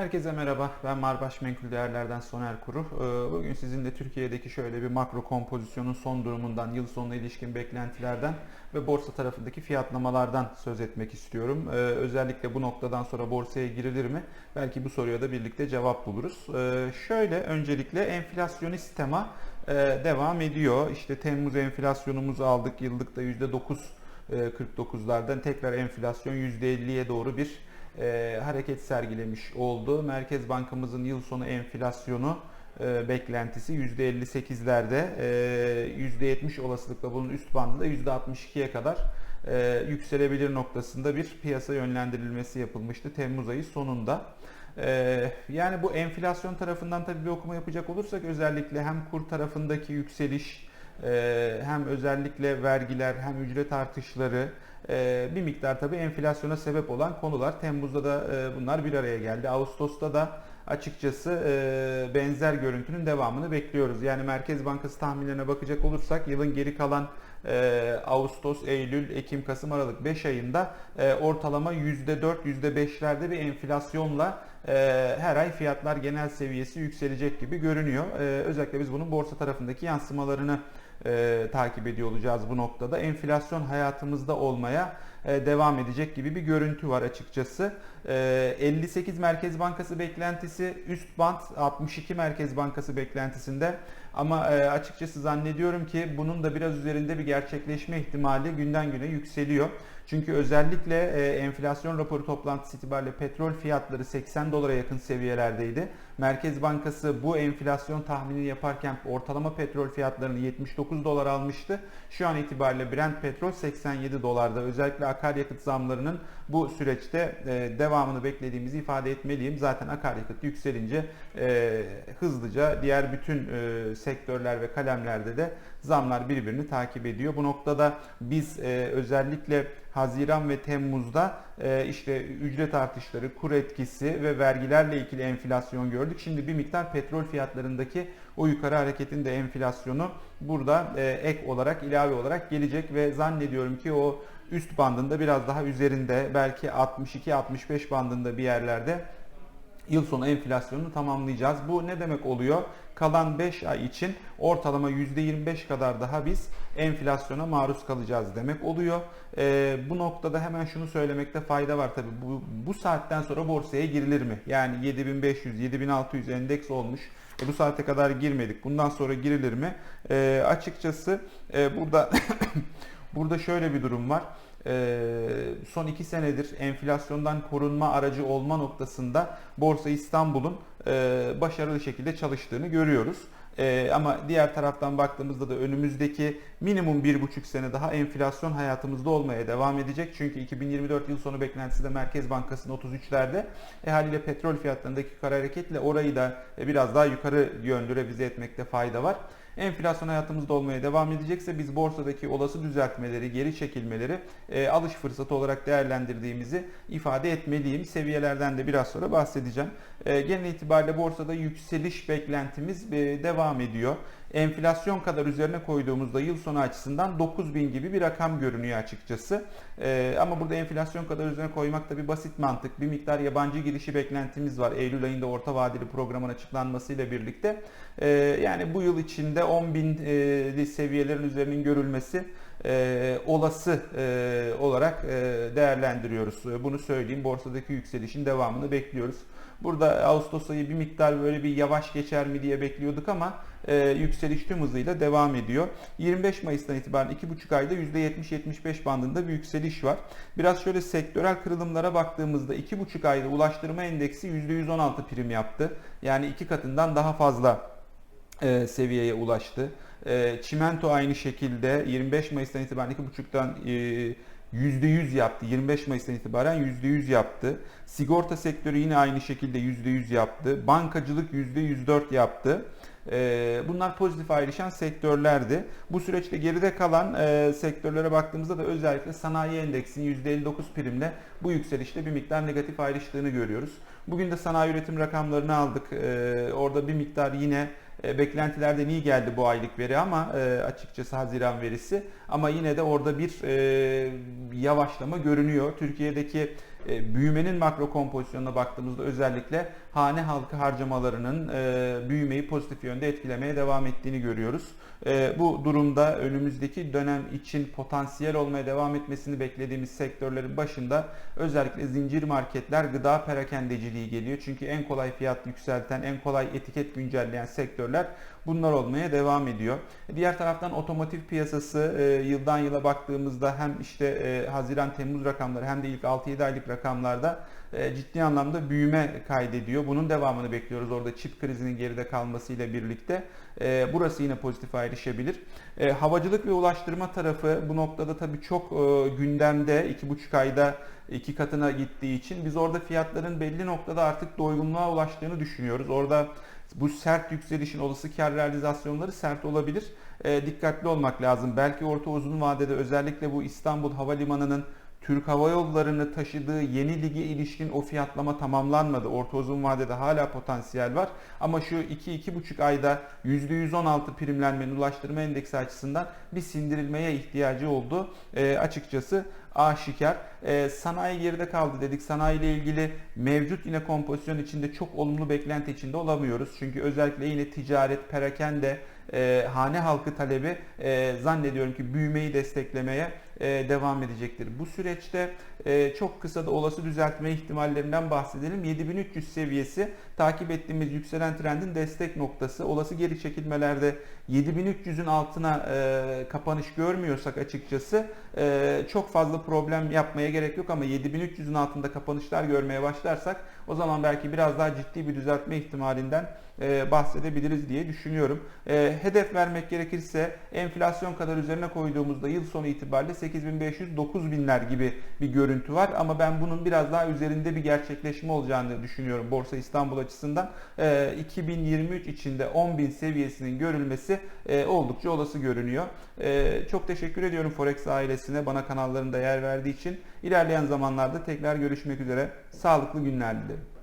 Herkese merhaba. Ben Marbaş Menkul Değerler'den Soner Kuru. Ee, Bugün sizinle Türkiye'deki şöyle bir makro kompozisyonun son durumundan, yıl sonuna ilişkin beklentilerden ve borsa tarafındaki fiyatlamalardan söz etmek istiyorum. Ee, Özellikle bu noktadan sonra borsaya girilir mi? Belki bu soruya da birlikte cevap buluruz. Ee, Şöyle öncelikle enflasyonist tema e, devam ediyor. İşte Temmuz enflasyonumuzu aldık. Yıllıkta %9 e, 49'lardan tekrar enflasyon %50'ye doğru bir e, hareket sergilemiş oldu. Merkez Bankamızın yıl sonu enflasyonu e, beklentisi %58'lerde, e, %70 olasılıkla bunun üst bandı da %62'ye kadar e, yükselebilir noktasında bir piyasa yönlendirilmesi yapılmıştı Temmuz ayı sonunda. E, yani bu enflasyon tarafından tabii bir okuma yapacak olursak özellikle hem kur tarafındaki yükseliş, hem özellikle vergiler hem ücret artışları e, bir miktar tabii enflasyona sebep olan konular. Temmuz'da da e, bunlar bir araya geldi. Ağustos'ta da açıkçası e, benzer görüntünün devamını bekliyoruz. Yani Merkez Bankası tahminlerine bakacak olursak yılın geri kalan e, Ağustos, Eylül, Ekim, Kasım, Aralık 5 ayında ortalama %4, %5'lerde bir enflasyonla e, her ay fiyatlar genel seviyesi yükselecek gibi görünüyor. E, özellikle biz bunun borsa tarafındaki yansımalarını e, takip ediyor olacağız bu noktada. Enflasyon hayatımızda olmaya devam edecek gibi bir görüntü var açıkçası. E, 58 Merkez Bankası beklentisi üst band 62 Merkez Bankası beklentisinde ama e, açıkçası zannediyorum ki bunun da biraz üzerinde bir gerçekleşme ihtimali günden güne yükseliyor. Çünkü özellikle e, enflasyon raporu toplantısı itibariyle petrol fiyatları 80 dolara yakın seviyelerdeydi. Merkez Bankası bu enflasyon tahminini yaparken ortalama petrol fiyatlarını 79 dolar almıştı. Şu an itibariyle Brent petrol 87 dolarda. Özellikle akaryakıt zamlarının bu süreçte e, devamını beklediğimizi ifade etmeliyim. Zaten akaryakıt yükselince e, hızlıca diğer bütün e, sektörler ve kalemlerde de zamlar birbirini takip ediyor. Bu noktada biz özellikle Haziran ve Temmuz'da işte ücret artışları, kur etkisi ve vergilerle ilgili enflasyon gördük. Şimdi bir miktar petrol fiyatlarındaki o yukarı hareketin de enflasyonu burada ek olarak, ilave olarak gelecek ve zannediyorum ki o üst bandında biraz daha üzerinde belki 62-65 bandında bir yerlerde yıl sonu enflasyonunu tamamlayacağız. Bu ne demek oluyor? Kalan 5 ay için ortalama %25 kadar daha biz enflasyona maruz kalacağız demek oluyor. Ee, bu noktada hemen şunu söylemekte fayda var tabii. Bu, bu saatten sonra borsaya girilir mi? Yani 7500, 7600 endeks olmuş. E, bu saate kadar girmedik. Bundan sonra girilir mi? E, açıkçası e, burada burada şöyle bir durum var. Ee, son iki senedir enflasyondan korunma aracı olma noktasında Borsa İstanbul'un e, başarılı şekilde çalıştığını görüyoruz. Ee, ama diğer taraftan baktığımızda da önümüzdeki minimum bir buçuk sene daha enflasyon hayatımızda olmaya devam edecek. Çünkü 2024 yıl sonu beklentisi de Merkez Bankası'nın 33'lerde. E haliyle petrol fiyatlarındaki yukarı hareketle orayı da e, biraz daha yukarı yönlü revize etmekte fayda var. Enflasyon hayatımızda olmaya devam edecekse biz borsadaki olası düzeltmeleri, geri çekilmeleri e, alış fırsatı olarak değerlendirdiğimizi ifade etmeliyim. Seviyelerden de biraz sonra bahsedeceğim. E, genel itibariyle borsada yükseliş beklentimiz e, devam ediyor. Enflasyon kadar üzerine koyduğumuzda yıl sonu açısından 9000 gibi bir rakam görünüyor açıkçası. E, ama burada enflasyon kadar üzerine koymak da bir basit mantık. Bir miktar yabancı girişi beklentimiz var. Eylül ayında orta vadeli programın açıklanmasıyla birlikte. E, yani bu yıl içinde 10.000'li seviyelerin üzerinin görülmesi e, olası e, olarak e, değerlendiriyoruz. Bunu söyleyeyim. Borsadaki yükselişin devamını bekliyoruz. Burada Ağustos ayı bir miktar böyle bir yavaş geçer mi diye bekliyorduk ama e, yükseliş tüm hızıyla devam ediyor. 25 Mayıs'tan itibaren 2,5 ayda %70-75 bandında bir yükseliş var. Biraz şöyle sektörel kırılımlara baktığımızda 2,5 ayda ulaştırma endeksi %116 prim yaptı. Yani iki katından daha fazla e, seviyeye ulaştı. E, çimento aynı şekilde 25 Mayıs'tan itibaren 2,5'tan e, %100 yaptı. 25 Mayıs'tan itibaren %100 yaptı. Sigorta sektörü yine aynı şekilde %100 yaptı. Bankacılık %104 yaptı. Ee, bunlar pozitif ayrışan sektörlerdi. Bu süreçte geride kalan e, sektörlere baktığımızda da özellikle sanayi endeksinin %59 primle bu yükselişte bir miktar negatif ayrıştığını görüyoruz. Bugün de sanayi üretim rakamlarını aldık. Ee, orada bir miktar yine e, beklentilerden iyi geldi bu aylık veri ama e, açıkçası Haziran verisi. Ama yine de orada bir e, yavaşlama görünüyor. Türkiye'deki büyümenin makro kompozisyonuna baktığımızda özellikle hane halkı harcamalarının e, büyümeyi pozitif yönde etkilemeye devam ettiğini görüyoruz. E, bu durumda önümüzdeki dönem için potansiyel olmaya devam etmesini beklediğimiz sektörlerin başında özellikle zincir marketler, gıda perakendeciliği geliyor. Çünkü en kolay fiyat yükselten, en kolay etiket güncelleyen sektörler bunlar olmaya devam ediyor. Diğer taraftan otomotiv piyasası e, yıldan yıla baktığımızda hem işte e, Haziran-Temmuz rakamları hem de ilk 6-7 aylık rakamlarda e, ciddi anlamda büyüme kaydediyor. Bunun devamını bekliyoruz orada çip krizinin geride kalmasıyla birlikte. E, burası yine pozitif ayrışabilir. E, havacılık ve ulaştırma tarafı bu noktada tabii çok e, gündemde 2,5 ayda iki katına gittiği için biz orada fiyatların belli noktada artık doygunluğa ulaştığını düşünüyoruz. Orada bu sert yükselişin olası kar realizasyonları sert olabilir. E, dikkatli olmak lazım. Belki orta uzun vadede özellikle bu İstanbul Havalimanı'nın Türk Hava Yolları'nı taşıdığı yeni lige ilişkin o fiyatlama tamamlanmadı. Orta uzun vadede hala potansiyel var. Ama şu 2-2,5 ayda %116 primlenmenin ulaştırma endeksi açısından bir sindirilmeye ihtiyacı oldu. E, açıkçası aşikar. E, sanayi geride kaldı dedik. Sanayi ile ilgili mevcut yine kompozisyon içinde çok olumlu beklenti içinde olamıyoruz. Çünkü özellikle yine ticaret, perakende, e, hane halkı talebi e, zannediyorum ki büyümeyi desteklemeye e, devam edecektir. Bu süreçte e, çok kısa da olası düzeltme ihtimallerinden bahsedelim. 7300 seviyesi takip ettiğimiz yükselen trendin destek noktası. Olası geri çekilmelerde 7300'ün altına e, kapanış görmüyorsak açıkçası e, çok fazla problem yapmaya gerek yok ama 7300'ün altında kapanışlar görmeye başlarsak o zaman belki biraz daha ciddi bir düzeltme ihtimalinden e, bahsedebiliriz diye düşünüyorum. E, hedef vermek gerekirse enflasyon kadar üzerine koyduğumuzda yıl sonu itibariyle 8500-9000'ler gibi bir görüntü var ama ben bunun biraz daha üzerinde bir gerçekleşme olacağını düşünüyorum Borsa İstanbul açısından. E, 2023 içinde 10.000 seviyesinin görülmesi e, oldukça olası görünüyor. E, çok teşekkür ediyorum Forex ailesine bana kanallarında yer verdiği için. İlerleyen zamanlarda tekrar görüşmek üzere. Sağlıklı günler dilerim.